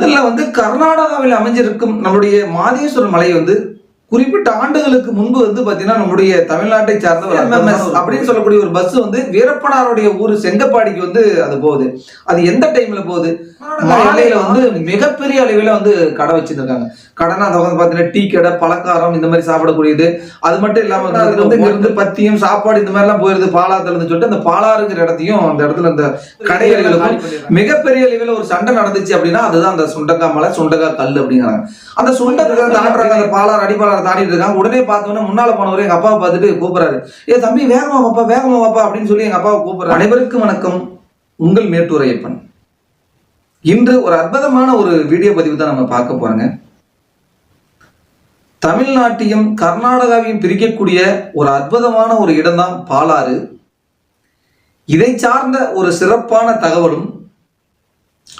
இதில் வந்து கர்நாடகாவில் அமைஞ்சிருக்கும் நம்மளுடைய மாதேஸ்வரர் மலை வந்து குறிப்பிட்ட ஆண்டுகளுக்கு முன்பு வந்து பாத்தீங்கன்னா நம்முடைய தமிழ்நாட்டை சார்ந்த ஒரு எம்எம்எஸ் அப்படின்னு சொல்லக்கூடிய ஒரு பஸ் வந்து வீரப்பனாருடைய ஊர் செங்கப்பாடிக்கு வந்து அது போகுது. அது எந்த டைம்ல போகுது? மாலையில வந்து மிகப்பெரிய அளவில் வந்து கடை வச்சிருக்காங்க. கடைனா அதை வந்து பாத்தீங்கன்னா டீ கடை பலகாரம் இந்த மாதிரி சாப்பிடக்கூடியது. அது மட்டும் இல்லாம வந்து வந்து இருந்து பத்தியம் சாப்பாடு இந்த மாதிரி எல்லாம் போயிருது பாலாத்துல இருந்து சொல்லிட்டு அந்த பாலாறுங்கிற இடத்தையும் அந்த இடத்துல அந்த கடைகளுக்கும் மிகப்பெரிய அளவில் ஒரு சண்டை நடந்துச்சு அப்படின்னா அதுதான் அந்த சுண்டக்காய் மலை சுண்டக்காய் கல் அப்படிங்கிறாங்க. அந்த சுண்டக்காய் தாண்டுறாங்க அந்த பாலார் அடிப்பாலார் தாண்டிட்டு இருக்காங்க உடனே பார்த்தோன்னா முன்னால போனவர் எங்க அப்பாவை பார்த்துட்டு கூப்பிடுறாரு. ஏ தம்பி வேகமா வாப்பா வேகமா வாப்பா அப்படின்னு சொல்லி எங்க அப்பாவை கூப்பிடுறாரு. அனைவருக்கும் வணக்கம். உங்கள் மேட்டூர் ஐயப்பன். இன்று ஒரு அற்புதமான ஒரு வீடியோ பதிவு தான் நம்ம பார்க்க போறோங்க. தமிழ்நாட்டையும் கர்நாடகாவையும் பிரிக்கக்கூடிய ஒரு அற்புதமான ஒரு இடம்தான் பாலாறு. இதை சார்ந்த ஒரு சிறப்பான தகவலும்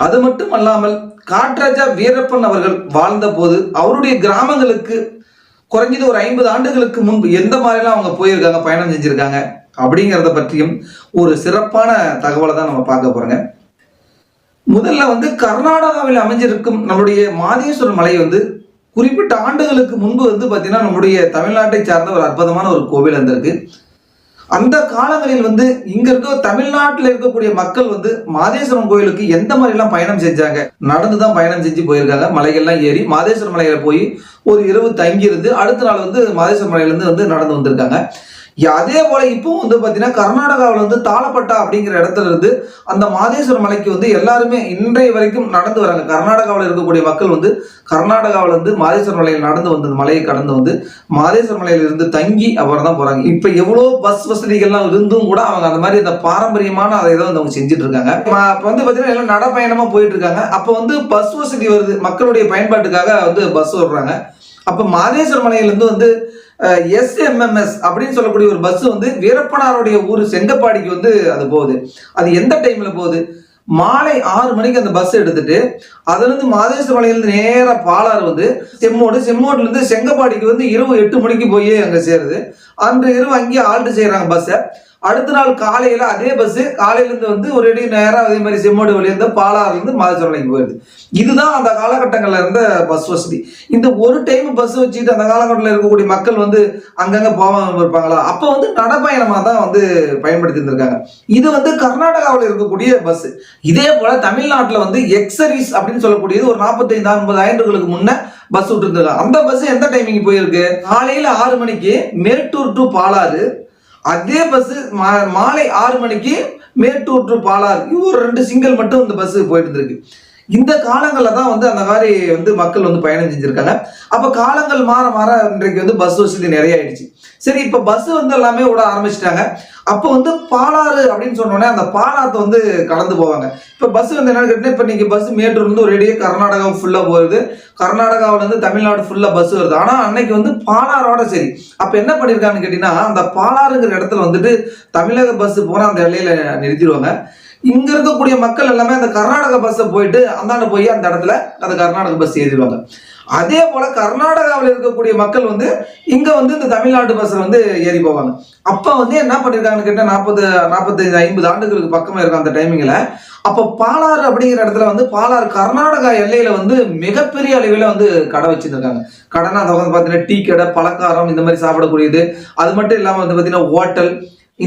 அது மட்டும் அல்லாமல் காட்ராஜா வீரப்பன் அவர்கள் வாழ்ந்த போது அவருடைய கிராமங்களுக்கு குறைஞ்சது ஒரு ஐம்பது ஆண்டுகளுக்கு முன்பு எந்த மாதிரிலாம் அவங்க போயிருக்காங்க பயணம் செஞ்சுருக்காங்க அப்படிங்கிறத பற்றியும் ஒரு சிறப்பான தகவலை தான் நம்ம பார்க்க போறோங்க. முதல்ல வந்து கர்நாடகாவில் அமைஞ்சிருக்கும் நம்மளுடைய மாதேஸ்வரர் மலை வந்து குறிப்பிட்ட ஆண்டுகளுக்கு முன்பு வந்து பார்த்தீங்கன்னா நம்முடைய தமிழ்நாட்டை சார்ந்த ஒரு அற்புதமான ஒரு கோவில் வந்திருக்கு. அந்த காலங்களில் வந்து இங்க இருக்க தமிழ்நாட்டில் இருக்கக்கூடிய மக்கள் வந்து மாதேஸ்வரம் கோயிலுக்கு எந்த மாதிரி எல்லாம் பயணம் செஞ்சாங்க? நடந்துதான் பயணம் செஞ்சு போயிருக்காங்க. மலைகள்லாம் ஏறி மாதேஸ்வரம் மலையில போய் ஒரு இரவு தங்கி இருந்து அடுத்த நாள் வந்து மாதேஸ்வரம் மலையில இருந்து வந்து நடந்து வந்திருக்காங்க. அதே போல இப்போ வந்து பார்த்தீங்கன்னா கர்நாடகாவில் வந்து தாளப்பட்டா அப்படிங்கிற இடத்துல இருந்து அந்த மாதேஸ்வரம் மலைக்கு வந்து எல்லாருமே இன்றைய வரைக்கும் நடந்து வராங்க. கர்நாடகாவில் இருக்கக்கூடிய மக்கள் வந்து கர்நாடகாவில் இருந்து மாதேஸ்வரம் மலையில் நடந்து வந்து மலையை கடந்து வந்து மாதேஸ்வரம் மலையில இருந்து தங்கி அப்புறம் தான் போறாங்க. இப்போ எவ்வளோ பஸ் வசதிகள்லாம் இருந்தும் கூட அவங்க அந்த மாதிரி அந்த பாரம்பரியமான அதை தான் வந்து அவங்க செஞ்சுட்டு இருக்காங்க. ம- வந்து பார்த்தீங்கன்னா எல்லாம் நடப்பயணமா போயிட்டு இருக்காங்க. அப்போ வந்து பஸ் வசதி வருது. மக்களுடைய பயன்பாட்டுக்காக வந்து பஸ் வர்றாங்க அப்போ மாதேஸ்வரம் மலையிலேருந்து வந்து எஸ்எம்எம்எஸ் அப்படின்னு சொல்லக்கூடிய ஒரு பஸ் வந்து வீரப்பனாருடைய ஊர் செங்கப்பாடிக்கு வந்து அது போகுது. அது எந்த டைம்ல போகுது? மாலை ஆறு மணிக்கு அந்த பஸ் எடுத்துட்டு அதுலேருந்து இருந்து நேராக பாலாறு வந்து செம்மோடு செம்மோட்லேருந்து செங்கப்பாடிக்கு வந்து இரவு எட்டு மணிக்கு போய் அங்கே சேருது. அன்று இரவு அங்கேயே ஆல்ட்டு செய்யறாங்க பஸ்ஸை அடுத்த நாள் காலையில அதே பஸ் காலையிலேருந்து வந்து ஒரு அடி நேரம் அதே மாதிரி செம்மோடு வழியிருந்து பாலாறுல இருந்து மாதேஸ்வர போயிருது. இதுதான் அந்த காலகட்டங்கள்ல இருந்த பஸ் வசதி. இந்த ஒரு டைம் பஸ் வச்சுக்கிட்டு அந்த காலகட்டத்தில் இருக்கக்கூடிய மக்கள் வந்து அங்கங்க போகாமல் இருப்பாங்களா? அப்ப வந்து நடப்பயணமா தான் வந்து பயன்படுத்தி இருந்திருக்காங்க. இது வந்து கர்நாடகாவில் இருக்கக்கூடிய பஸ் இதே போல தமிழ்நாட்டில் வந்து எக்ஸரிஸ் அப்படின்னு சொல்லக்கூடியது ஒரு நாற்பத்தைந்து ஐம்பது ஆண்டுகளுக்கு முன்ன பஸ் விட்டுருந்தது அந்த பஸ் எந்த டைமிங் போயிருக்கு? காலையில ஆறு மணிக்கு மேட்டூர் டு பாலாறு. அதே பஸ் மாலை ஆறு மணிக்கு மேட்டூர் டு பாலாறு. ஒரு ரெண்டு சிங்கிள் மட்டும் இந்த பஸ் போயிட்டு இருந்திருக்கு. இந்த காலங்களில் தான் வந்து அந்த மாதிரி வந்து மக்கள் வந்து பயணம் செஞ்சுருக்காங்க. அப்போ காலங்கள் மாற மாற இன்றைக்கு வந்து பஸ் வசதி நிறைய ஆயிடுச்சு. சரி இப்போ பஸ் வந்து எல்லாமே விட ஆரம்பிச்சிட்டாங்க. அப்போ வந்து பாலாறு அப்படின்னு சொன்னோடனே அந்த பாலாத்தை வந்து கடந்து போவாங்க. இப்போ பஸ் வந்து என்னன்னு கேட்டீங்கன்னா இப்போ நீங்கள் பஸ் மேட்டூர்லேருந்து ஒரேடியே கர்நாடகா ஃபுல்லாக போகுது. கர்நாடகாவிலேருந்து தமிழ்நாடு ஃபுல்லாக பஸ் வருது. ஆனால் அன்னைக்கு வந்து பாலாரோட சரி. அப்போ என்ன பண்ணியிருக்காங்கன்னு கேட்டிங்கன்னா அந்த பாலாறுங்கிற இடத்துல வந்துட்டு தமிழக பஸ் போகிற அந்த இலையில நிறுத்திடுவாங்க. இங்க இருக்கக்கூடிய மக்கள் எல்லாமே அந்த கர்நாடக பஸ்ஸை போயிட்டு அந்தாண்ட போய் அந்த இடத்துல அந்த கர்நாடக பஸ் ஏறிடுவாங்க. அதே போல கர்நாடகாவில் இருக்கக்கூடிய மக்கள் வந்து இங்க வந்து இந்த தமிழ்நாடு பஸ்ல வந்து ஏறி போவாங்க. அப்ப வந்து என்ன பண்ணிருக்காங்கன்னு கேட்டா நாற்பது நாற்பத்தஞ்சு ஐம்பது ஆண்டுகளுக்கு பக்கமா இருக்கும் அந்த டைமிங்ல அப்ப பாலாறு அப்படிங்கிற இடத்துல வந்து பாலாறு கர்நாடகா எல்லையில வந்து மிகப்பெரிய அளவில் வந்து கடை வச்சிருக்காங்க. கடைனா அதை வந்து பார்த்தீங்கன்னா டீ கடை பலகாரம் இந்த மாதிரி சாப்பிடக்கூடியது. அது மட்டும் இல்லாமல் வந்து பார்த்தீங்கன்னா ஹோட்டல்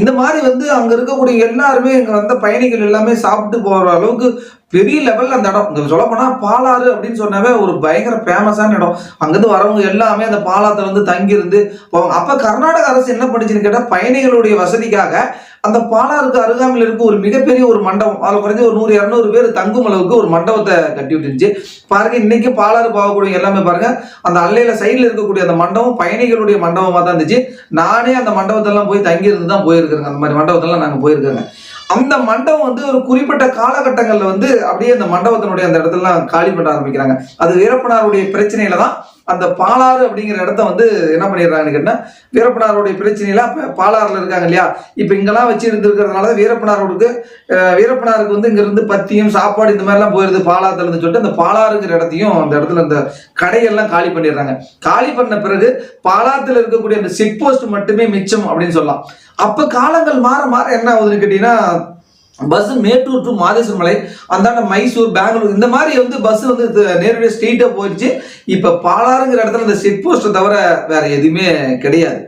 இந்த மாதிரி வந்து அங்க இருக்கக்கூடிய எல்லாருமே இங்க வந்த பயணிகள் எல்லாமே சாப்பிட்டு போற அளவுக்கு பெரிய லெவல்ல அந்த இடம். இங்க சொல்லப்போனால் பாலாறு அப்படின்னு சொன்னாவே ஒரு பயங்கர ஃபேமஸான இடம். அங்கிருந்து வரவங்க எல்லாமே அந்த பாலாத்துல வந்து தங்கியிருந்து போவாங்க. அப்ப கர்நாடக அரசு என்ன பண்ணுச்சுன்னு கேட்டா பயணிகளுடைய வசதிக்காக அந்த பாலாறுக்கு அருகாமையில் இருக்க ஒரு மிகப்பெரிய ஒரு மண்டபம். அதில் குறைஞ்ச ஒரு நூறு இரநூறு பேர் தங்கும் அளவுக்கு ஒரு மண்டபத்தை கட்டி விட்டுருந்துச்சு. பாருங்க இன்னைக்கு பாலாறு போகக்கூடிய எல்லாமே பாருங்க. அந்த அல்லையில சைடில் இருக்கக்கூடிய அந்த மண்டபம் பயணிகளுடைய மண்டபமாக தான் இருந்துச்சு. நானே அந்த மண்டபத்தெல்லாம் போய் தங்கியிருந்து தான் போயிருக்கிறேங்க. அந்த மாதிரி மண்டபத்தெல்லாம் நாங்கள் போயிருக்கோங்க. அந்த மண்டபம் வந்து ஒரு குறிப்பிட்ட காலகட்டங்களில் வந்து அப்படியே அந்த மண்டபத்தினுடைய அந்த இடத்துலலாம் காலி பண்ண ஆரம்பிக்கிறாங்க. அது வீரப்பனாருடைய பிரச்சனையில தான் அந்த பாலாறு அப்படிங்கிற இடத்த வந்து என்ன பண்ணிடுறாங்கன்னு கேட்டால் வீரப்பனாருடைய பிரச்சனையில அப்ப பாலாறுல இருக்காங்க இல்லையா? இப்போ இங்கெல்லாம் வச்சு இருந்துருக்கிறதுனால தான் வீரப்பனாரோடுக்கு வீரப்பனாருக்கு வந்து இங்கேருந்து பத்தியும் சாப்பாடு இந்த மாதிரிலாம் போயிருது பாலாத்துலேருந்து சொல்லிட்டு அந்த பாலாறுங்கிற இடத்தையும் அந்த இடத்துல அந்த கடையெல்லாம் காலி பண்ணிடுறாங்க. காலி பண்ண பிறகு பாலாத்தில் இருக்கக்கூடிய அந்த செக் போஸ்ட் மட்டுமே மிச்சம் அப்படின்னு சொல்லலாம். அப்போ காலங்கள் மாற மாற என்ன ஆகுதுன்னு கேட்டீங்கன்னா பஸ் மேட்டூர் டு மாதேஸ்வரம் மலை அந்தாண்ட மைசூர் பெங்களூர் இந்த மாதிரி வந்து பஸ் வந்து நேரடியாக ஸ்ட்ரெயிட்டாக போயிடுச்சு. இப்போ பாலாறுங்கிற இடத்துல இந்த செக் போஸ்ட்டை தவிர வேற எதுவுமே கிடையாது.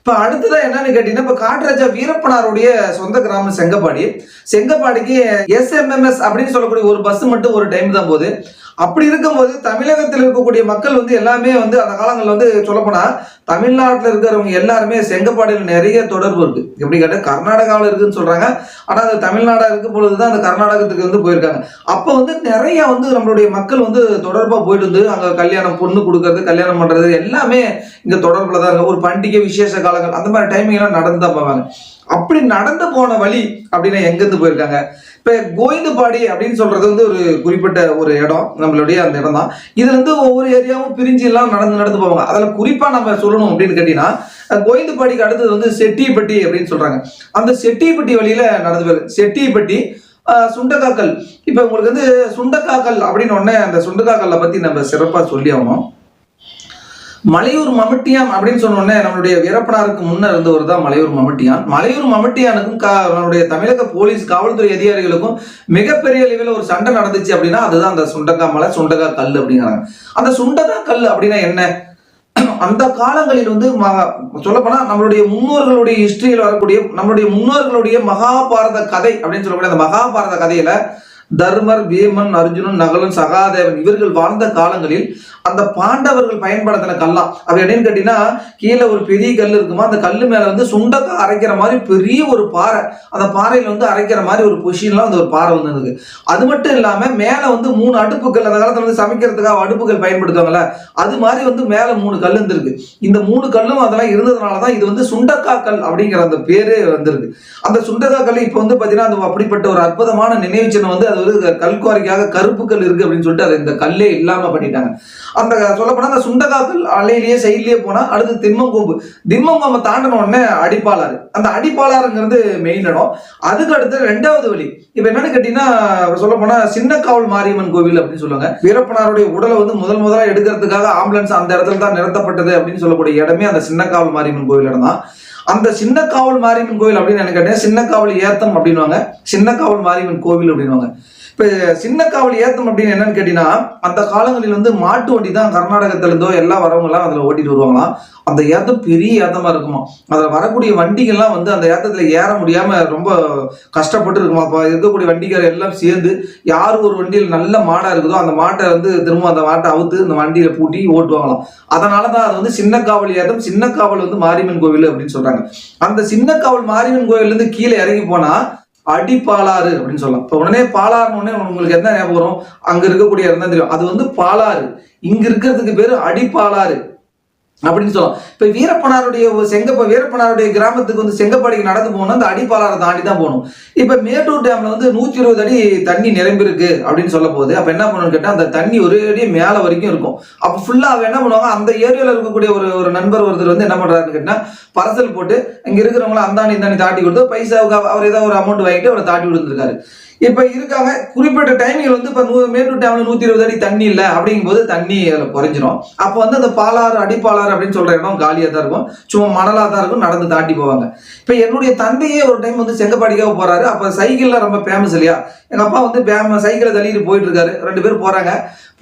இப்போ அடுத்ததா என்னன்னு கேட்டீங்கன்னா இப்போ காட்டுராஜா வீரப்பனாருடைய சொந்த கிராமம் செங்கப்பாடி. செங்கப்பாடிக்கு எஸ்எம்எம்எஸ் அப்படின்னு சொல்லக்கூடிய ஒரு பஸ் மட்டும் ஒரு டைம் தான் போகுது. அப்படி இருக்கும்போது தமிழகத்தில் இருக்கக்கூடிய மக்கள் வந்து எல்லாமே வந்து அந்த காலங்களில் வந்து சொல்லப்போனால் தமிழ்நாட்டில் இருக்கிறவங்க எல்லாருமே செங்கப்பாடியில் நிறைய தொடர்பு இருக்கு. எப்படி கேட்டால் கர்நாடகாவில் இருக்குன்னு சொல்றாங்க. ஆனால் அது தமிழ்நாடாக இருக்கும் பொழுது தான் அந்த கர்நாடகத்துக்கு வந்து போயிருக்காங்க. அப்போ வந்து நிறைய வந்து நம்மளுடைய மக்கள் வந்து தொடர்பாக போயிட்டு வந்து அங்கே கல்யாணம் பொண்ணு கொடுக்கறது கல்யாணம் பண்ணுறது எல்லாமே இங்கே தொடர்பில் தான் இருக்கு. ஒரு பண்டிகை விசேஷ காலங்கள் அந்த மாதிரி டைமிங்லாம் நடந்து தான் போவாங்க. அப்படி நடந்து போன வழி அப்படின்னா எங்கேருந்து போயிருக்காங்க? இப்போ கோவிந்தபாடி அப்படின்னு சொல்றது வந்து ஒரு குறிப்பிட்ட ஒரு இடம் நம்மளுடைய அந்த இடம் தான். இதுல இருந்து ஒவ்வொரு ஏரியாவும் பிரிஞ்சு எல்லாம் நடந்து நடந்து போவாங்க. அதில் குறிப்பா நம்ம சொல்லணும் அப்படின்னு கேட்டீங்கன்னா அஹ் கோவிந்தபாடிக்கு அடுத்தது வந்து செட்டிப்பட்டி அப்படின்னு சொல்றாங்க. அந்த செட்டிப்பட்டி வழியில நடந்து போயிரு செட்டிப்பட்டி சுண்டக்காக்கல். இப்போ உங்களுக்கு வந்து சுண்டக்காக்கல் அப்படின்னு ஒன்னே அந்த சுண்டக்காக்கல்ல பத்தி நம்ம சிறப்பா சொல்லி ஆகணும். மலையூர் மமட்டியான் அப்படின்னு சொன்ன உடனே நம்மளுடைய வீரப்பனாருக்கு முன்னர் இருந்தவர் தான் மலையூர் மமட்டியான். மலையூர் மமட்டியானுக்கும் நம்மளுடைய தமிழக போலீஸ் காவல்துறை அதிகாரிகளுக்கும் மிகப்பெரிய அளவில் ஒரு சண்டை நடந்துச்சு அப்படின்னா அதுதான் அந்த சுண்டக்கா மலை சுண்டக்கா கல் அப்படிங்கிறாங்க. அந்த சுண்டகா கல் அப்படின்னா என்ன? அந்த காலங்களில் வந்து சொல்லப்போனா நம்மளுடைய முன்னோர்களுடைய ஹிஸ்டரியில் வரக்கூடிய நம்மளுடைய முன்னோர்களுடைய மகாபாரத கதை அப்படின்னு சொல்லக்கூடிய அந்த மகாபாரத கதையில தர்மர் பீமன் அர்ஜுனன் நகலன் சகாதேவன் இவர்கள் வாழ்ந்த காலங்களில் அந்த பாண்டவர்கள் பயன்படுத்தின கல்லாம் அது என்னன்னு கேட்டீங்கன்னா கீழே ஒரு பெரிய கல் இருக்குமா அந்த கல் மேல வந்து சுண்டக்காய் அரைக்கிற மாதிரி பெரிய ஒரு பாறை. அந்த பாறையில வந்து அரைக்கிற மாதிரி ஒரு பொசிஷன்லாம் அந்த ஒரு பாறை வந்து இருக்கு அது மட்டும் இல்லாம மேல வந்து மூணு அடுப்புகள் அந்த காலத்துல வந்து சமைக்கிறதுக்காக அடுப்புகள் பயன்படுத்துவாங்கல்ல அது மாதிரி வந்து மேல மூணு கல் இருந்திருக்கு. இந்த மூணு கல்லும் அதெல்லாம் இருந்ததுனால தான் இது வந்து சுண்டக்காய் கல் அப்படிங்கிற அந்த பேரே வந்திருக்கு. அந்த சுண்டக்காய் கல் இப்போ வந்து பாத்தீங்கன்னா அது அப்படிப்பட்ட ஒரு அற்புதமான நினைவு சின்னம் வந்து அது வந்து கல்குவாரிக்காக கருப்பு கல் இருக்கு அப்படின்னு சொல்லிட்டு அதை இந்த கல்லே இல்லாம பண்ணிட்டாங்க. அந்த சொல்லப்போனா அந்த சுண்டக்காக்கல் அலையிலேயே செயலிலேயே போனா அடுத்து திம்மங்கொம்பு திம்மங்கொம்பை தாண்டின உடனே அடிப்பாளாறு. அந்த அடிப்பாளாருங்கிறது மெயின் இடம். அதுக்கு அடுத்து ரெண்டாவது வழி. இப்ப என்னன்னு கேட்டீங்கன்னா சொல்ல போனா சின்னக்காவல் மாரியம்மன் கோவில் அப்படின்னு சொல்லுவாங்க. வீரப்பனாருடைய உடலை வந்து முதல் முதலா எடுக்கிறதுக்காக ஆம்புலன்ஸ் அந்த இடத்துல தான் நிறுத்தப்பட்டது அப்படின்னு சொல்லக்கூடிய இடமே அந்த சின்னக்காவல் மாரியம்மன் கோவில் இடம் தான். அந்த சின்ன காவல் மாரியம்மன் கோவில் அப்படின்னு எனக்கு சின்ன சின்னக்காவல் ஏத்தம் அப்படின்னுவாங்க. சின்னக்காவல் மாரியம்மன் கோவில் அப்படின்னுவாங்க. இப்போ சின்ன காவல் ஏத்தம் அப்படின்னு என்னன்னு கேட்டீங்கன்னா அந்த காலங்களில் வந்து மாட்டு வண்டி தான் கர்நாடகத்துலேருந்தோ எல்லாம் வரவங்களாம் அதில் ஓட்டிட்டு வருவாங்களாம் அந்த ஏத்தம் பெரிய ஏத்தமா இருக்குமா? அதில் வரக்கூடிய வண்டிகள்லாம் வந்து அந்த ஏத்தத்தில் ஏற முடியாமல் ரொம்ப கஷ்டப்பட்டு இருக்குமா? இப்போ இருக்கக்கூடிய வண்டிக்கார எல்லாம் சேர்ந்து யார் ஒரு வண்டியில் நல்ல மாடாக இருக்குதோ அந்த மாட்டை வந்து திரும்ப அந்த மாட்டை அவுத்து இந்த வண்டியில் பூட்டி ஓட்டுவாங்களாம். அதனாலதான் அது வந்து சின்ன காவல் ஏத்தம் சின்னக்காவல் வந்து மாரியம்மன் கோவில் அப்படின்னு சொல்கிறாங்க அந்த சின்ன காவல் மாரியம்மன் கோவிலேருந்து கீழே இறங்கி போனால் அடிப்பாலாறு அப்படின்னு சொல்லலாம். இப்போ உடனே பாலாறுன்னு உடனே உங்களுக்கு என்ன ஞாபகம் வரும்? அங்க இருக்கக்கூடிய இடம் தான் தெரியும். அது வந்து பாலாறு. இங்க இருக்கிறதுக்கு பேரு அடிப்பாலாறு. அப்படின்னு சொல்லலாம். இப்போ வீரப்பனாருடைய செங்கப்ப வீரப்பனாருடைய கிராமத்துக்கு வந்து செங்கப்பாடிக்கு நடந்து போகணும் அந்த அடிப்பாலாரை தாண்டி தான் போகணும். இப்போ மேட்டூர் டேமில் வந்து நூற்றி இருபது அடி தண்ணி நிரம்பிருக்கு அப்படின்னு சொல்ல போது அப்போ என்ன பண்ணணும்னு கேட்டால் அந்த தண்ணி ஒரு அடி மேலே வரைக்கும் இருக்கும். அப்போ ஃபுல்லாக அவன் என்ன பண்ணுவாங்க அந்த ஏரியாவில் இருக்கக்கூடிய ஒரு ஒரு நண்பர் ஒருத்தர் வந்து என்ன பண்ணுறாருன்னு கேட்டால் பரசல் போட்டு இங்கே இருக்கிறவங்கள அந்தாணி இந்தாண்டி தாட்டி கொடுத்து பைசாவுக்கு அவ- அவர் ஏதாவது ஒரு அமௌண்ட் வாங்கிட்டு அவரை தாட்டி கொடுத்துருக்காரு. இப்போ இருக்காங்க. குறிப்பிட்ட டைமில் வந்து இப்போ நூ மேட்டூர் டேமில் நூற்றி இருபது அடி தண்ணி இல்லை அப்படிங்கும்போது தண்ணி அதில் குறைஞ்சிரும். அப்போ வந்து அந்த பாலாறு அடிப்பாலாறு அப்படின்னு சொல்கிற இடம் காலியாக தான் இருக்கும். சும்மா மணலாக தான் இருக்கும். நடந்து தாண்டி போவாங்க. இப்போ என்னுடைய தந்தையே ஒரு டைம் வந்து செங்கப்பாடிக்காக போகிறாரு அப்போ சைக்கிளில் ரொம்ப ஃபேமஸ் இல்லையா? எங்கள் அப்பா வந்து பேம சைக்கிளை தள்ளிட்டு போயிட்டு இருக்காரு. ரெண்டு பேரும் போகிறாங்க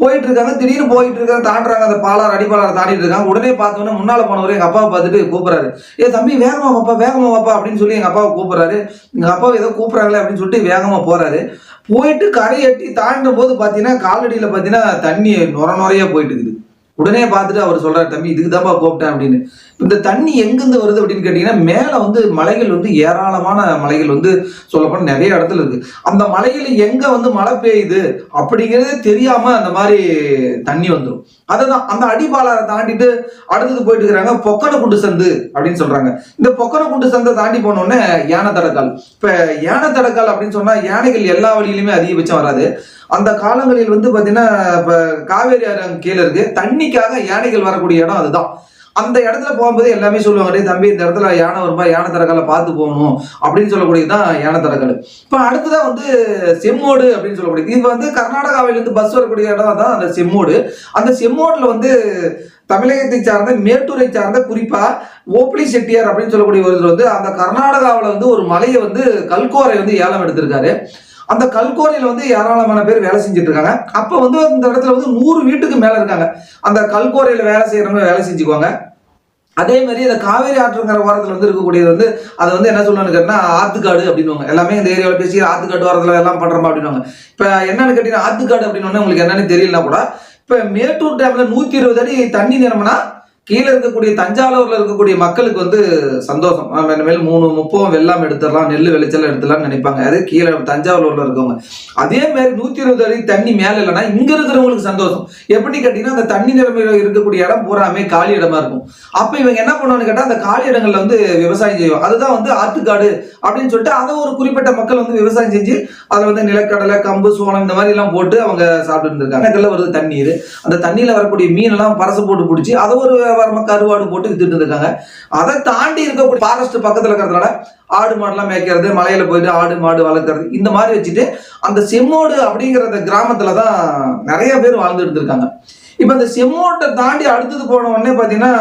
போயிட்டு இருக்காங்க திடீர்னு போயிட்டு இருக்காங்க தாண்டுறாங்க அந்த பாலார் அடிப்பாலாறு தாண்டிட்டு இருக்காங்க உடனே பார்த்தோன்னே முன்னால போனவர் எங்க அப்பாவை பார்த்துட்டு கூப்பிடுறாரு ஏ தம்பி வேகமா வாப்பா வேகமா வாப்பா அப்படின்னு சொல்லி எங்க அப்பாவை கூப்பிடுறாரு எங்க அப்பாவை ஏதோ கூப்பிடுறாங்களே அப்படின்னு சொல்லிட்டு வேகமா போறாரு. போயிட்டு கரை எட்டி தாண்டும் போது பாத்தீங்கன்னா காலடியில பாத்தீங்கன்னா தண்ணி நுர நுறையா போயிட்டு இருக்குது உடனே பார்த்துட்டு அவர் சொல்றாரு தம்பி இதுக்கு தான்ப்பா கூப்பிட்டேன் அப்படின்னு. இந்த தண்ணி எங்கேருந்து வருது அப்படின்னு கேட்டிங்கன்னா மேலே வந்து மலைகள் வந்து ஏராளமான மலைகள் வந்து சொல்லப்போனால் நிறைய இடத்துல இருக்கு. அந்த மலையில் எங்கே வந்து மழை பெய்யுது அப்படிங்கிறதே தெரியாமல் அந்த மாதிரி தண்ணி வந்துடும் அதை தான் அந்த அடிபாலாரை தாண்டிட்டு அடுத்தது போயிட்டு இருக்கிறாங்க பொக்கனை குண்டு சந்து அப்படின்னு சொல்கிறாங்க இந்த பொக்கனை குண்டு சந்தை தாண்டி போனோடனே யானை தடக்கால். இப்போ யானை தடக்கால் அப்படின்னு சொன்னால் யானைகள் எல்லா வழியிலுமே அதிகபட்சம் வராது. அந்த காலங்களில் வந்து பார்த்தீங்கன்னா இப்போ காவேரி ஆறு கீழே இருக்குது தண்ணிக்காக யானைகள் வரக்கூடிய இடம் அதுதான். அந்த இடத்துல போகும்போது எல்லாமே சொல்லுவாங்க தம்பி இந்த இடத்துல யானை வருமா? யானை தரக்கால பார்த்து போகணும். அப்படின்னு சொல்லக்கூடியதுதான் யானை தரக்கால். இப்போ அடுத்ததான் வந்து செம்மோடு அப்படின்னு சொல்லக்கூடியது. இது வந்து கர்நாடகாவிலிருந்து பஸ் வரக்கூடிய இடம் தான் அந்த செம்மோடு. அந்த செம்மோடில் வந்து தமிழகத்தை சார்ந்த மேட்டூரை சார்ந்த குறிப்பா ஓப்ளி செட்டியார் அப்படின்னு சொல்லக்கூடிய ஒருத்தர் வந்து அந்த கர்நாடகாவில் வந்து ஒரு மலையை வந்து கல்கோரை வந்து ஏலம் எடுத்திருக்காரு. அந்த கல்கோரியில் வந்து ஏராளமான பேர் வேலை செஞ்சுட்டு இருக்காங்க அப்போ வந்து இந்த இடத்துல வந்து நூறு வீட்டுக்கு மேலே இருக்காங்க. அந்த கல்கோரையில் வேலை செய்கிறவங்க வேலை செஞ்சுக்குவாங்க. அதே மாதிரி இந்த காவேரி ஆற்றுங்கிற வாரத்தில் வந்து இருக்கக்கூடியது வந்து அதை வந்து என்ன சொல்லணும்னு கேட்டினா ஆத்துக்காடு அப்படின்னுவாங்க. எல்லாமே இந்த ஏரியாவில் பேசி ஆத்துக்காடு வாரத்தில் எல்லாம் பண்ணுறோமா அப்படின்னுவாங்க. இப்போ என்னன்னு கேட்டீங்கன்னா ஆத்துக்காடு அப்படின்னு உங்களுக்கு என்னன்னு தெரியலனா கூட இப்போ மேட்டூர் டேமில் நூற்றி இருபது அடி தண்ணி நிரம்பினா கீழே இருக்கக்கூடிய தஞ்சாவூர்ல இருக்கக்கூடிய மக்களுக்கு வந்து சந்தோஷம். இனிமேல் மூணு முப்பம் வெள்ளம் எடுத்துடலாம் நெல் விளைச்சல் எடுத்துடலாம்னு நினைப்பாங்க. அது கீழே தஞ்சாவூர்ல இருக்கவங்க. அதே மாதிரி நூத்தி இருபது அடி தண்ணி மேல இல்லைன்னா இங்க இருக்கிறவங்களுக்கு சந்தோஷம். எப்படி கேட்டீங்கன்னா அந்த தண்ணி நிலைமை இருக்கக்கூடிய இடம் பூராமே காலி இடமா இருக்கும். அப்ப இவங்க என்ன பண்ணுவான்னு கேட்டா அந்த காலி இடங்கள்ல வந்து விவசாயம் செய்வோம் அதுதான் வந்து ஆத்துக்காடு அப்படின்னு சொல்லிட்டு அதை ஒரு குறிப்பிட்ட மக்கள் வந்து விவசாயம் செஞ்சு அதை வந்து நிலக்கடலை கம்பு சோளம் இந்த மாதிரி எல்லாம் போட்டு அவங்க சாப்பிட்டு இருந்திருக்காங்க. வருது தண்ணீர். அந்த தண்ணியில வரக்கூடிய மீன் எல்லாம் பரசு போட்டு பிடிச்சி அதை ஒரு வியாபாரமா கருவாடு போட்டு வித்துட்டு இருக்காங்க. அதை தாண்டி இருக்கக்கூடிய ஃபாரஸ்ட் பக்கத்துல இருக்கிறதுனால ஆடு மாடுலாம் மேய்க்கிறது மலையில போயிட்டு ஆடு மாடு வளர்க்கறது இந்த மாதிரி வச்சுட்டு அந்த செம்மோடு அப்படிங்கிற அந்த கிராமத்துல தான் நிறைய பேர் வாழ்ந்துட்டு இருக்காங்க இப்ப இந்த செம்மோட்டை தாண்டி அடுத்தது போன உடனே பாத்தீங்கன்னா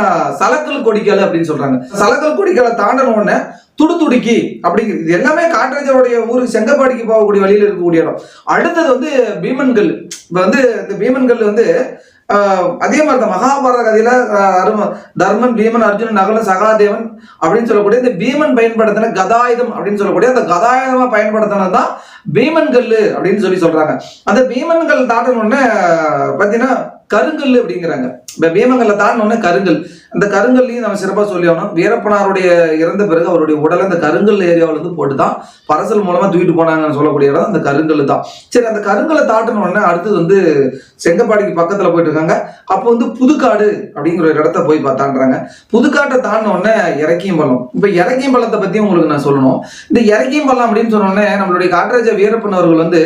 சலக்கல் கொடிக்கல் அப்படின்னு சொல்றாங்க. சலக்கல் கொடிக்கலை தாண்டின உடனே துடுதுடுக்கி அப்படிங்கிறது எல்லாமே காட்டராஜருடைய ஊருக்கு செங்கப்பாடிக்கு போகக்கூடிய வழியில இருக்கக்கூடிய இடம். அடுத்தது வந்து பீமன்கல். இப்ப வந்து இந்த பீமன்கல் வந்து அதே மாதிரி தான் மகாபாரத கதையில அரும தர்மன் பீமன் அர்ஜுனன் நகலன் சகாதேவன் அப்படின்னு சொல்லக்கூடிய இந்த பீமன் பயன்படுத்தின கதாயுதம் அப்படின்னு சொல்லக்கூடிய அந்த கதாயுதமா பயன்படுத்தினது தான் பீமன் கல்லு அப்படின்னு சொல்லி சொல்றாங்க. அந்த பீமன் கல் தாண்டணுன்னே பார்த்தீங்கன்னா கருங்கல் அப்படிங்கிறாங்க. இப்ப பீமங்கல்ல தாண்டினோடனே கருங்கல். அந்த கருங்கல்லையும் நம்ம சிறப்பாக சொல்லி ஆகணும். வீரப்பனாருடைய இறந்த பிறகு அவருடைய உடலை அந்த கருங்கல் ஏரியாவில இருந்து போட்டு தான் பரசல் மூலமா தூக்கிட்டு போனாங்கன்னு சொல்லக்கூடிய இடம் அந்த கருங்கல் தான். சரி அந்த கருங்கலை தாட்டின உடனே அடுத்தது வந்து செங்கப்பாடிக்கு பக்கத்துல போயிட்டு இருக்காங்க. அப்போ வந்து புதுக்காடு அப்படிங்கிற ஒரு இடத்த போய் பார்த்தான்றாங்க. புதுக்காட்டை தாண்டின உடனே இறக்கியம்பலம். இப்போ இறக்கியம்பலத்தை பத்தி உங்களுக்கு நான் சொல்லணும். இந்த இறக்கியம்பலம் அப்படின்னு சொன்ன உடனே நம்மளுடைய காட்டராஜ வீரப்பன் அவர்கள் வந்து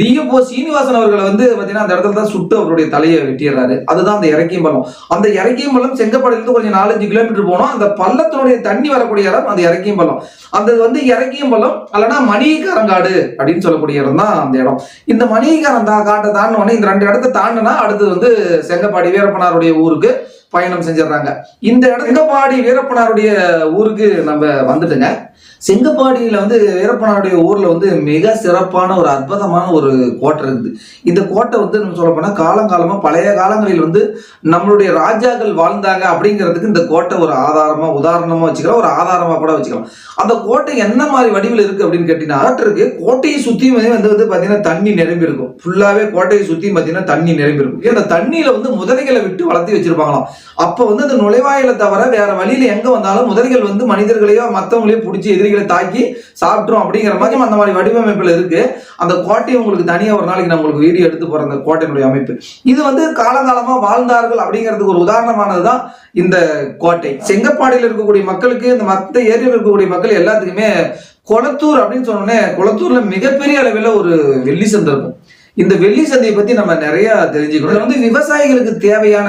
டிஎப்ஓ சீனிவாசன் அவர்களை வந்து பாத்தீங்கன்னா அந்த இடத்துல தான் சுட்டு அவருடைய தலையை வெட்டிடுறாரு. அதுதான் அந்த இறக்கியம்பலம். அந்த இறக்கியம்பலம் செங்கப்பாடியிலிருந்து கொஞ்சம் நாலஞ்சு கிலோமீட்டர் போனோம். அந்த பள்ளத்தினுடைய தண்ணி வரக்கூடிய இடம் அந்த இறக்கியம்பலம். அந்த வந்து இறக்கியும் பள்ளம் அல்லனா மணிகரங்காடு அப்படின்னு சொல்லக்கூடிய இடம் தான் அந்த இடம். இந்த மணிகரம் தான் காட்டை தாண்டின உடனே இந்த ரெண்டு இடத்த தாண்டினா அடுத்தது வந்து செங்கப்பாடி வீரப்பனாருடைய ஊருக்கு. பயணம் செஞ்சிடுறாங்க. இந்த இடம் செங்கப்பாடி வீரப்பனாருடைய ஊருக்கு நம்ம வந்துட்டுங்க. செங்கப்பாடியில வந்து வீரப்பனாருடைய ஊர்ல வந்து மிக சிறப்பான ஒரு அற்புதமான ஒரு கோட்டை இருக்குது. இந்த கோட்டை வந்து நம்ம சொல்ல போனா காலங்காலமா பழைய காலங்களில் வந்து நம்மளுடைய ராஜாக்கள் வாழ்ந்தாங்க அப்படிங்கிறதுக்கு இந்த கோட்டை ஒரு ஆதாரமா உதாரணமா வச்சுக்கலாம். ஒரு ஆதாரமா கூட வச்சுக்கலாம். அந்த கோட்டை என்ன மாதிரி வடிவில் இருக்கு அப்படின்னு கேட்டீங்கன்னா கோட்டை இருக்கு கோட்டையை சுத்தியும் வந்து வந்து வந்து பாத்தீங்கன்னா தண்ணி நிரம்பி இருக்கும். ஃபுல்லாவே கோட்டையை சுத்தியும் பாத்தீங்கன்னா தண்ணி நிரம்பி இருக்கும். அந்த தண்ணியில வந்து முதலைகளை விட்டு வளர்த்தி வச்சிருப்பாங்களாம். அப்ப வந்து அந்த நுழைவாயில தவிர வேற வழியில எங்க வந்தாலும் முதல்கள் வந்து மனிதர்களையோ மற்றவங்களையோ பிடிச்சி எதிரிகளை தாக்கி சாப்பிட்ரும் அப்படிங்கிற மாதிரி அந்த மாதிரி வடிவமைப்புல இருக்கு. அந்த கோட்டையை உங்களுக்கு தனியா ஒரு நாளைக்கு நான் உங்களுக்கு வீடியோ எடுத்து போற அந்த கோட்டையினுடைய அமைப்பு. இது வந்து காலங்காலமா வாழ்ந்தார்கள் அப்படிங்கிறதுக்கு ஒரு உதாரணமானதுதான் இந்த கோட்டை. செங்கப்பாடியில் இருக்கக்கூடிய மக்களுக்கு இந்த மத்த ஏரியில் இருக்கக்கூடிய மக்கள் எல்லாத்துக்குமே கொளத்தூர் அப்படின்னு சொன்னோடனே கொளத்தூர்ல மிகப்பெரிய அளவில் ஒரு வெள்ளி சந்தை இருக்கும். இந்த வெள்ளி சந்தையை பத்தி நம்ம நிறைய தெரிஞ்சுக்கணும். வந்து விவசாயிகளுக்கு தேவையான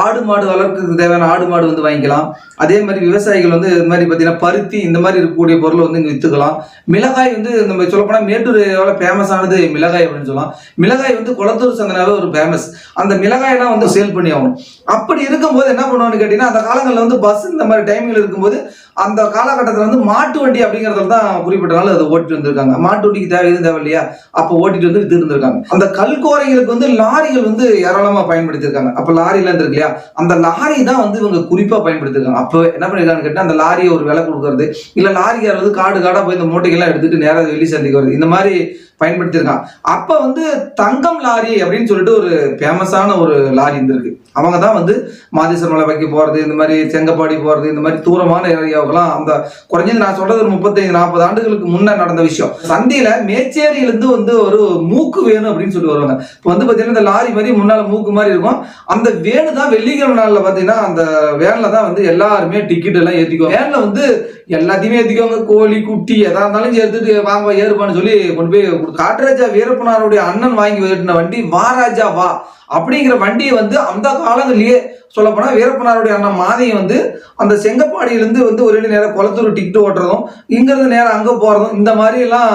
ஆடு மாடு வளர்க்கறதுக்கு தேவையான ஆடு மாடு வந்து வாங்கிக்கலாம். அதே மாதிரி விவசாயிகள் வந்து இது மாதிரி பார்த்தீங்கன்னா பருத்தி இந்த மாதிரி இருக்கக்கூடிய பொருளை வந்து இங்கே விற்றுக்கலாம் மிளகாய் வந்து நம்ம சொல்லப்போனால் மேட்டூர் எவ்வளோ ஃபேமஸானது மிளகாய் அப்படின்னு சொல்லலாம். மிளகாய் வந்து குளத்தூர் சந்தனாவே ஒரு ஃபேமஸ் அந்த மிளகாயெல்லாம் வந்து சேல் பண்ணி ஆகணும். அப்படி இருக்கும்போது என்ன பண்ணுவோம்னு கேட்டிங்கன்னா அந்த காலங்களில் வந்து பஸ் இந்த மாதிரி டைமில் இருக்கும்போது அந்த காலகட்டத்தில் வந்து மாட்டு வண்டி அப்படிங்கிறதுல தான் குறிப்பிட்ட நாள் அதை ஓட்டிட்டு வந்திருக்காங்க. மாட்டு வண்டிக்கு தேவை எதுவும் தேவை இல்லையா? அப்போ ஓட்டிட்டு வந்து வித்துட்டு இருந்திருக்காங்க. அந்த கல்கோரைகளுக்கு வந்து லாரிகள் வந்து ஏராளமாக பயன்படுத்தியிருக்காங்க. அப்போ லாரியில் இருந்திருக்கு இல்லையா? அந்த லாரி தான் வந்து இவங்க குறிப்பாக பயன்படுத்திருக்காங்க. அப்போ என்ன பண்ணிருக்காங்கன்னு கேட்டால் அந்த லாரியை ஒரு விலை கொடுக்கறது இல்லை லாரி யாராவது காடு காடாக போய் இந்த மூட்டைகள்லாம் எடுத்துட்டு நேராக வெளியே சந்தைக்கு வருது இந்த மாதிரி பயன்படுத்தியிருக்காங்க அப்போ வந்து தங்கம் லாரி அப்படின்னு சொல்லிட்டு ஒரு ஃபேமஸான ஒரு லாரி இருந்திருக்கு அவங்க தான் வந்து மாதேஸ்வர மலை வைக்க இந்த மாதிரி செங்கப்பாடி போகிறது இந்த மாதிரி தூரமான ஏரியாவுக்கெல்லாம் அந்த குறைஞ்சது நான் சொல்கிறது ஒரு முப்பத்தைந்து நாற்பது ஆண்டுகளுக்கு முன்னே நடந்த விஷயம். சந்தியில் மேச்சேரியிலேருந்து வந்து ஒரு மூக்கு வேணும் அப்படின்னு சொல்லி வருவாங்க. இப்போ வந்து பார்த்தீங்கன்னா இந்த லாரி மாதிரி முன்னால் மூக்கு மாதிரி இருக்கும். அந்த வேனு தான் வெள்ளிக்கிழமை நாளில் பார்த்தீங்கன்னா அந்த வேனில் தான் வந்து எல்லாருமே டிக்கெட் எல்லாம் ஏத்திக்குவாங்க. வேனில் வந்து எல்லாத்தையுமே ஏத்திக்குவாங்க கோழி குட்டி எதா இருந்தாலும் சேர்த்துட்டு வாங்க ஏறுப்பான்னு சொல்லி கொண்டு போய் காட்டுராஜா வீரப்பனாருடைய அண்ணன் வாங்கி வெட்டின வண்டி வா ராஜா வா. அப்படிங்கிற வண்டியை வந்து அந்த காலங்களிலேயே சொல்லப்போனா வீரப்பனாருடைய அண்ணன் மாதையை வந்து அந்த செங்கப்பாடியிலேருந்து வந்து ஒரு நேரம் குளத்தூர் டிக்கெட் ஓட்டுறதும் இங்கிருந்து நேரம் அங்கே போகிறதும் இந்த மாதிரி எல்லாம்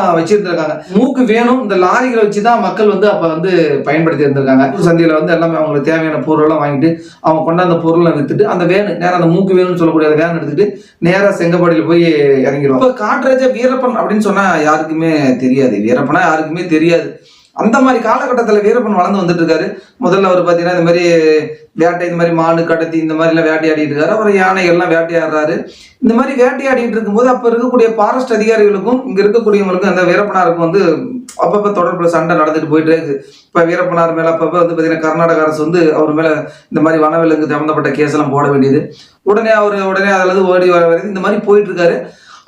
மூக்கு வேணும் இந்த லாரிகளை வச்சு தான் மக்கள் வந்து அப்போ வந்து பயன்படுத்தி இருந்திருக்காங்க. சந்தையில் வந்து எல்லாமே அவங்களுக்கு தேவையான பொருளெல்லாம் வாங்கிட்டு அவங்க கொண்டாந்த பொருளை விற்றுட்டு அந்த வேனு நேரம் அந்த மூக்கு வேணும்னு சொல்லக்கூடிய அந்த வேன் எடுத்துகிட்டு நேராக செங்கப்பாடியில் போய் இறங்கிடுவோம் இப்போ காட்டுராஜா வீரப்பன் அப்படின்னு சொன்னால் யாருக்குமே தெரியாது. வீரப்பனா யாருக்குமே தெரியாது. அந்த மாதிரி காலகட்டத்தில் வீரப்பன் வளர்ந்து வந்துட்டு இருக்காரு முதல்ல அவர் பார்த்தீங்கன்னா இந்த மாதிரி வேட்டை இந்த மாதிரி மாடு கடத்தி இந்த மாதிரிலாம் வேட்டையாடிட்டு இருக்காரு. அப்புறம் யானைகள்லாம் வேட்டையாடுறாரு. இந்த மாதிரி வேட்டையாடிட்டு இருக்கும்போது அப்போ இருக்கக்கூடிய ஃபாரஸ்ட் அதிகாரிகளுக்கும் இங்கே இருக்கக்கூடியவங்களுக்கும் அந்த வீரப்பனாருக்கும் வந்து அப்பப்போ தொடர்பில் சண்டை நடந்துட்டு போயிட்டு இருக்குது இப்போ வீரப்பனார் மேலே அப்பப்போ வந்து பார்த்தீங்கன்னா கர்நாடக அரசு வந்து அவர் மேலே இந்த மாதிரி வனவிலங்கு சம்மந்தப்பட்ட கேஸ் எல்லாம் போட வேண்டியது. உடனே அவர் உடனே அதில் ஓடி வர வருது இந்த மாதிரி போயிட்டு இருக்காரு.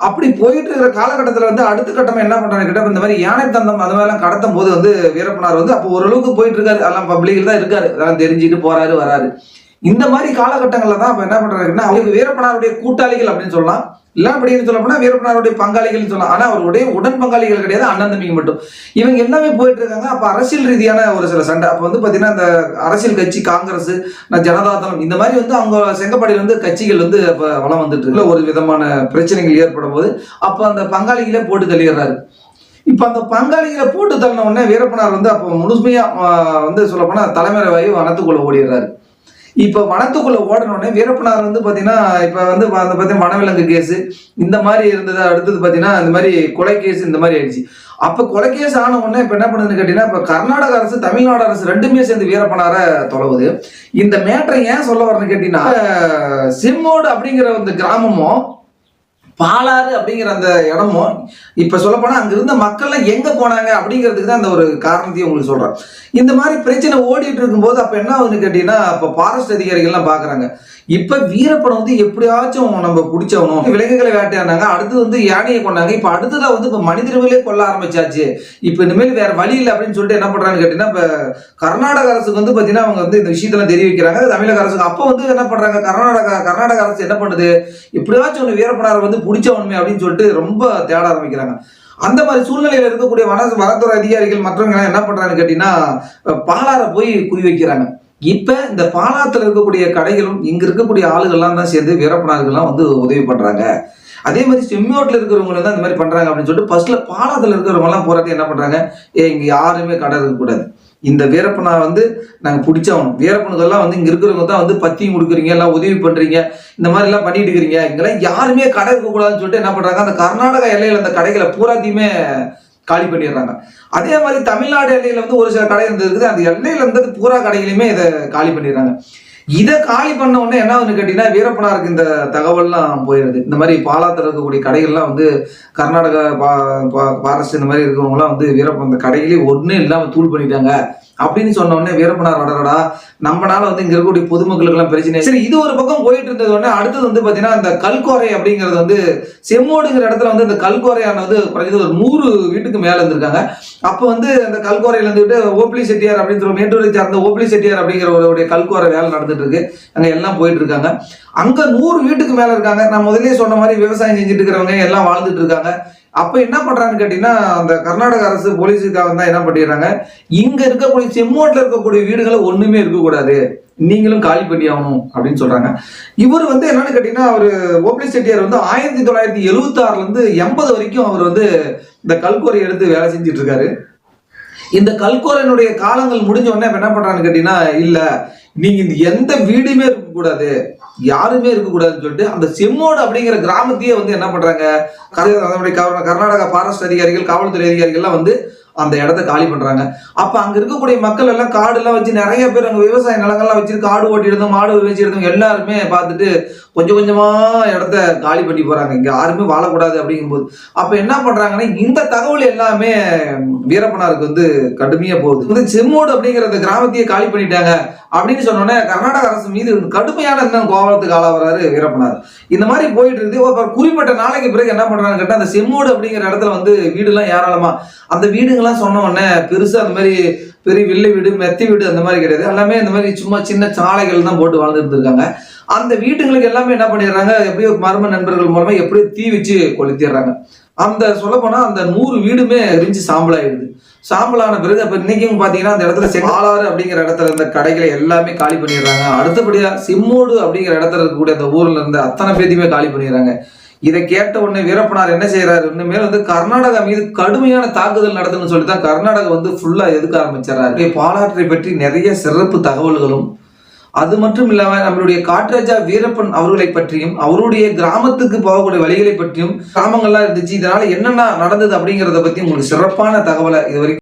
அப்படி போயிட்டு இருக்கிற காலகட்டத்தில் வந்து அடுத்த கட்டமா என்ன பண்ணுறாங்க கேட்டா இந்த மாதிரி யானை தந்தம் அது மாதிரிலாம் கடத்தும் போது வந்து வீரப்பனார் வந்து அப்போ ஓரளவுக்கு போயிட்டு இருக்காரு எல்லாம் பப்ளிக்கில் தான் இருக்காரு. அதெல்லாம் தெரிஞ்சுட்டு போறாரு வராரு. இந்த மாதிரி காலகட்டங்களில் தான் அப்போ என்ன பண்றாருன்னா அவருக்கு வீரப்பனாருடைய கூட்டாளிகள் அப்படின்னு சொல்லலாம். இல்லை அப்படின்னு சொல்ல போனால் வீரப்பனாருடைய பங்காளிகள் சொல்லலாம். ஆனால் அவருடைய உடன் பங்காளிகள் கிடையாது அண்ணன் தம்பிங்க மட்டும். இவங்க எல்லாமே போயிட்டு இருக்காங்க அப்போ அரசியல் ரீதியான ஒரு சில சண்டை. அப்போ வந்து பார்த்தீங்கன்னா இந்த அரசியல் கட்சி காங்கிரஸ் நான் ஜனதாதளம் இந்த மாதிரி வந்து அவங்க செங்கப்பாடியில் வந்து கட்சிகள் வந்து இப்போ வளம் வந்துட்டு இருக்கு. ஒரு விதமான பிரச்சனைகள் ஏற்படும் போது அப்போ அந்த பங்காளிகளே போட்டு தள்ளிடுறாரு. இப்போ அந்த பங்காளிகளை போட்டு தள்ளின உடனே வீரப்பனார் வந்து அப்போ முழுமையாக வந்து சொல்லப்போனால் போனா தலைமையில வாயு வனத்துக்குள்ள ஓடிடுறாரு. இப்போ வனத்துக்குள்ள ஓடின வீரப்பனார் வந்து பார்த்தீங்கன்னா இப்போ வந்து பார்த்தீங்கன்னா அந்த வனவிலங்கு கேஸ் இந்த மாதிரி இருந்தது. அடுத்தது பார்த்தீங்கன்னா இந்த மாதிரி கொலை கேஸ் இந்த மாதிரி ஆயிடுச்சு. அப்போ கொலை கேஸ் ஆன உடனே இப்போ என்ன பண்ணுதுன்னு கேட்டீங்கன்னா இப்போ கர்நாடக அரசு தமிழ்நாடு அரசு ரெண்டுமே சேர்ந்து வீரப்பனார தொலைவுது. இந்த மேட்டரை ஏன் சொல்ல வரேன்னு கேட்டீங்கன்னா சிம்மோடு அப்படிங்கிற அந்த கிராமமும் பாலாறு அப்படிங்கிற அந்த இடமும் இப்ப சொல்ல போனா அங்க இருந்த மக்கள்லாம் எங்க போனாங்க அப்படிங்கிறதுக்கு தான் அந்த ஒரு காரணத்தையும் உங்களுக்கு சொல்கிறேன் இந்த மாதிரி பிரச்சனை ஓடிட்டு இருக்கும்போது அப்ப என்ன ஆகுதுன்னு கேட்டீங்கன்னா இப்போ ஃபாரஸ்ட் அதிகாரிகள்லாம் பாக்குறாங்க. இப்ப வீரப்படம் வந்து எப்படியாச்சும் நம்ம பிடிச்சவனும் விலங்குகளை வேட்டையாடினாங்க. அடுத்து வந்து யானையை கொண்டாங்க. இப்ப அடுத்ததா வந்து இப்ப மனிதர்களே கொல்ல ஆரம்பிச்சாச்சு. இப்ப இனிமேல் வேற வழி இல்லை அப்படின்னு சொல்லிட்டு என்ன பண்றாங்கன்னு கேட்டீங்கன்னா இப்ப கர்நாடக அரசுக்கு வந்து பாத்தீங்கன்னா அவங்க வந்து இந்த விஷயத்தெல்லாம் தெரிவிக்கிறாங்க. தமிழக அரசுக்கு அப்போ வந்து என்ன பண்றாங்க? கர்நாடகா கர்நாடக அரசு என்ன பண்ணுது? எப்படியாச்சும் ஒன்று வீரப்பனாரை வந்து பிடிச்சவனுமே அப்படின்னு சொல்லிட்டு ரொம்ப தேட ஆரம்பிக்கிறாங்க. அந்த மாதிரி சூழ்நிலையில இருக்கக்கூடிய வன வனத்துறை அதிகாரிகள் மற்றவங்க எல்லாம் என்ன பண்றாங்கன்னு கேட்டீங்கன்னா பாலாரை போய் குறி வைக்கிறாங்க. இப்போ இந்த பாலாத்தில் இருக்கக்கூடிய கடைகளும் இங்கே இருக்கக்கூடிய ஆளுகள்லாம் தான் சேர்ந்து வீரப்பனார்கள்லாம் வந்து உதவி பண்ணுறாங்க அதே மாதிரி செம்மியோட்டில் இருக்கிறவங்க தான் இந்த மாதிரி பண்ணுறாங்க அப்படின்னு சொல்லிட்டு ஃபஸ்ட்டில் பாலாத்தில் இருக்கிறவங்கலாம் எல்லாம் என்ன பண்ணுறாங்க ஏ இங்கே யாருமே கடை இருக்கக்கூடாது இந்த வீரப்பனா வந்து நாங்கள் பிடிச்சவனும் வீரப்பனுக்கெல்லாம் வந்து இங்கே இருக்கிறவங்க தான் வந்து பத்தியும் கொடுக்குறீங்க எல்லாம் உதவி பண்ணுறீங்க இந்த மாதிரிலாம் பண்ணிட்டு இருக்கிறீங்க. இங்கெல்லாம் யாருமே கடை இருக்கக்கூடாதுன்னு சொல்லிட்டு என்ன பண்ணுறாங்க அந்த கர்நாடகா எல்லையில் அந்த கடைகளை பூராத்தையுமே காலி பண்ணிடுறாங்க. அதே மாதிரி தமிழ்நாடு எல்லையில வந்து ஒரு சில கடை இருந்திருக்குது அந்த எல்லையில இருந்தது பூரா கடைகளையுமே இதை காலி பண்ணிடுறாங்க. இதை காலி பண்ண உடனே என்ன ஆகுதுன்னு கேட்டீங்கன்னா வீரப்பனாருக்கு இந்த தகவல்லாம் போயிடுது இந்த மாதிரி பாலாத்தில் இருக்கக்கூடிய கடைகள்லாம் வந்து கர்நாடகா பா பாரஸ்ட் இந்த மாதிரி இருக்கிறவங்களாம் வந்து வீரப்பன் இந்த கடைகளே ஒன்றும் இல்லாமல் தூள் பண்ணிட்டாங்க. அப்படின்னு சொன்ன உடனே வீரப்பனார் வடரடா நம்மனால வந்து இங்க இருக்கக்கூடிய பொதுமக்களுக்கெல்லாம் பிரச்சனை சரி இது ஒரு பக்கம் போயிட்டு இருந்தது உடனே அடுத்தது வந்து பாத்தீங்கன்னா இந்த கல்கோரை அப்படிங்கிறது வந்து செம்மோடுங்கிற இடத்துல வந்து இந்த கல்கோரையான வந்து குறைஞ்சது ஒரு நூறு வீட்டுக்கு மேல இருந்திருக்காங்க. அப்போ வந்து அந்த கல்கோரையில இருந்துட்டு ஓப்ளி செட்டியார் அப்படின்னு சொல்லி மேட்டூரை சார்ந்த ஓப்ளி செட்டியார் அப்படிங்கிற ஒரு கல்கோரை வேலை நடந்துட்டு இருக்கு. அங்க எல்லாம் போயிட்டு இருக்காங்க. அங்க நூறு வீட்டுக்கு மேல இருக்காங்க. நான் முதலே சொன்ன மாதிரி விவசாயம் செஞ்சுட்டு இருக்கிறவங்க எல்லாம் வாழ்ந்துட்டு இருக்காங்க. அப்ப என்ன பண்றாங்கன்னு கேட்டீங்கன்னா அந்த கர்நாடக அரசு போலீஸுக்காக தான் என்ன பண்ணிடுறாங்க? இங்க இருக்கக்கூடிய செம்மோட்ல இருக்கக்கூடிய வீடுகளை ஒண்ணுமே இருக்கக்கூடாது. நீங்களும் காலி பண்ணி ஆகணும் அப்படின்னு சொல்றாங்க. இவர் வந்து என்னன்னு கேட்டீங்கன்னா அவர் ஓப்ளி செட்டியார் வந்து ஆயிரத்தி தொள்ளாயிரத்தி எழுபத்தி ஆறுல இருந்து எண்பது வரைக்கும் அவர் வந்து இந்த கல்கோரை எடுத்து வேலை செஞ்சுட்டு இருக்காரு. இந்த கல்கோரனுடைய காலங்கள் முடிஞ்ச உடனே என்ன பண்றான்னு கேட்டீங்கன்னா இல்ல நீங்க இந்த எந்த வீடுமே இருக்கக்கூடாது. யாருமே இருக்கக்கூடாதுன்னு சொல்லிட்டு அந்த செம்மோடு அப்படிங்கிற கிராமத்தையே வந்து என்ன பண்றாங்க? கர- அதனுடைய கர்நாடகா ஃபாரஸ்ட் அதிகாரிகள் காவல்துறை அதிகாரிகள்லாம் வந்து அந்த இடத்த காலி பண்றாங்க. அப்ப அங்க இருக்கக்கூடிய மக்கள் எல்லாம் காடு எல்லாம் வச்சு நிறைய பேர் அங்க விவசாய நிலங்கள்லாம் வச்சு காடு ஓட்டி மாடு வச்சு எல்லாருமே பார்த்துட்டு கொஞ்சம் கொஞ்சமா இடத்த காலி பண்ணி போறாங்க. இங்க யாருமே வாழக்கூடாது அப்படிங்கும்போது. அப்ப என்ன பண்றாங்கன்னா இந்த தகவல் எல்லாமே வீரப்பனாருக்கு வந்து கடுமையா போகுது. வந்து செம்மோடு அப்படிங்கிற அந்த கிராமத்தையே காலி பண்ணிட்டாங்க அப்படின்னு சொன்னோன்னே கர்நாடக அரசு மீது கடுமையான இன்னும் கோபத்துக்கு ஆளாகிறாரு வீரப்பனார். இந்த மாதிரி போயிட்டு இருக்கு அப்புறம் குறிப்பிட்ட நாளைக்கு பிறகு என்ன பண்றாங்கன்னு கேட்டா அந்த செம்மோடு அப்படிங்கிற இடத்துல வந்து வீடுலாம் ஏராளமா. அந்த வீடு வீடுங்கெல்லாம் சொன்ன உடனே பெருசா அந்த மாதிரி பெரிய வில்லை வீடு மெத்தி வீடு அந்த மாதிரி கிடையாது. எல்லாமே இந்த மாதிரி சும்மா சின்ன சாலைகள் தான் போட்டு வாழ்ந்துட்டு இருக்காங்க அந்த வீட்டுங்களுக்கு எல்லாமே என்ன பண்ணிடுறாங்க எப்படியோ மர்ம நண்பர்கள் மூலமா எப்படியோ தீ வச்சு கொளுத்திடுறாங்க. அந்த சொல்ல போனா அந்த நூறு வீடுமே எரிஞ்சு சாம்பலாயிடுது. சாம்பலான பிறகு அப்ப இன்னைக்கும் பாத்தீங்கன்னா அந்த இடத்துல செங்காலாறு அப்படிங்கிற இடத்துல இருந்த கடைகளை எல்லாமே காலி பண்ணிடுறாங்க. அடுத்தபடியா சிம்மோடு அப்படிங்கிற இடத்துல இருக்கக்கூடிய அந்த ஊர்ல இருந்து அத்தனை பேத்தையுமே காலி பண்ணிடுறாங்க. இதை கேட்ட உடனே வீரப்பனார் என்ன செய்யறாரு இனிமேல் வந்து கர்நாடகா மீது கடுமையான தாக்குதல் நடத்துன்னு சொல்லி தான் கர்நாடகா வந்து ஃபுல்லா எதுக்க ஆரம்பிச்சாரு பாலாற்றை பற்றி நிறைய சிறப்பு தகவல்களும் அது மட்டும் இல்லாம நம்மளுடைய காட்ராஜா வீரப்பன் அவர்களை பற்றியும் அவருடைய கிராமத்துக்கு போகக்கூடிய வழிகளை பற்றியும் கிராமங்கள்லாம் இருந்துச்சு இதனால என்னென்ன நடந்தது அப்படிங்கிறத பத்தி உங்களுக்கு சிறப்பான தகவலை இது வரைக்கும்